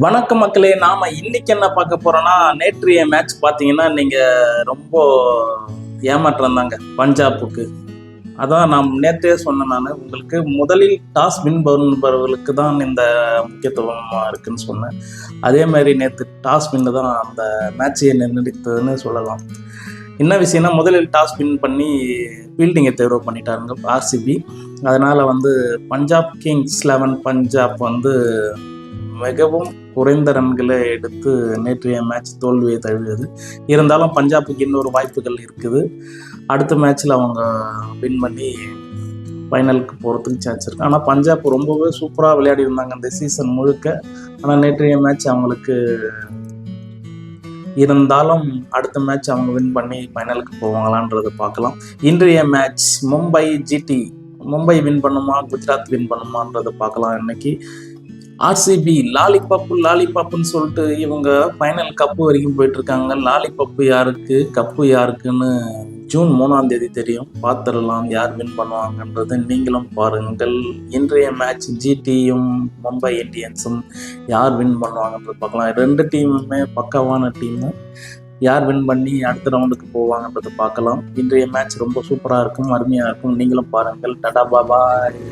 வணக்கம் மக்களே நாம இன்னைக்கு என்ன பார்க்க போறோம்னா நேற்றைய மேட்ச் பார்த்தீங்கன்னா நீங்க ரொம்ப ஏமாற்றம் தாங்க பஞ்சாபுக்கு. அதான் நான் நேற்றே சொன்னேன் நான் உங்களுக்கு முதலில் டாஸ் வின் பண்ணுபவர்களுக்கு தான் இந்த முக்கியத்துவம் இருக்குன்னு சொன்னேன். அதே மாதிரி நேற்று டாஸ் வின்னு தான் அந்த மேட்சையை நிர்ணயித்ததுன்னு சொல்லலாம். என்ன விஷயம்னா முதலில் டாஸ் வின் பண்ணி ஃபீல்டிங்கை தேர்வு பண்ணிட்டாருங்க ஆர்சிபி அதனால் வந்து பஞ்சாப் கிங்ஸ் லெவன் பஞ்சாப் வந்து மிகவும் குறைந்த ரன்களை எடுத்து நேற்றைய மேட்ச் தோல்வியை தழுவியது. இருந்தாலும் பஞ்சாபுக்கு இன்னொரு வாய்ப்புகள் இருக்குது. அடுத்த மேட்ச்சில் அவங்க வின் பண்ணி ஃபைனலுக்கு போகிறதுக்கு சான்ஸ் இருக்குது ஆனால் பஞ்சாப் ரொம்பவே சூப்பராக விளையாடி இருந்தாங்க இந்த சீசன் முழுக்க. ஆனால் நேற்றைய மேட்ச் அவங்களுக்கு இருந்தாலும் அடுத்த மேட்ச் அவங்க வின் பண்ணி ஃபைனலுக்கு போவாங்களான்றதை பார்க்கலாம். இன்றைய match Mumbai GT Mumbai win பண்ணுமா குஜராத் வின் பண்ணுமான்றதை பார்க்கலாம் இன்னைக்கு. ஆர்சிபி லாலிபப்பு லாலிபப்புன்னு சொல்லிட்டு இவங்க ஃபைனல் கப்பு வரைக்கும் போயிட்டு இருக்காங்க லாலிபப்பு யாருக்கு கப்பு யாருக்குன்னு ஜூன் மூணாம் தேதி தெரியும். பார்த்துடலாம் யார் வின் பண்ணுவாங்கன்றது நீங்களும் பாருங்கள். இன்றைய மேட்ச் ஜிடியும் மும்பை இந்தியன்ஸும் யார் வின் பண்ணுவாங்கன்றது பார்க்கலாம். ரெண்டு டீமுமே பக்கவான டீமு யார் வின் பண்ணி அடுத்த ரவுண்டுக்கு போவாங்கன்றது பார்க்கலாம். இன்றைய மேட்ச் ரொம்ப சூப்பராக இருக்கும் அருமையாக இருக்கும். நீங்களும் பாருங்கள். டடா பாபாய்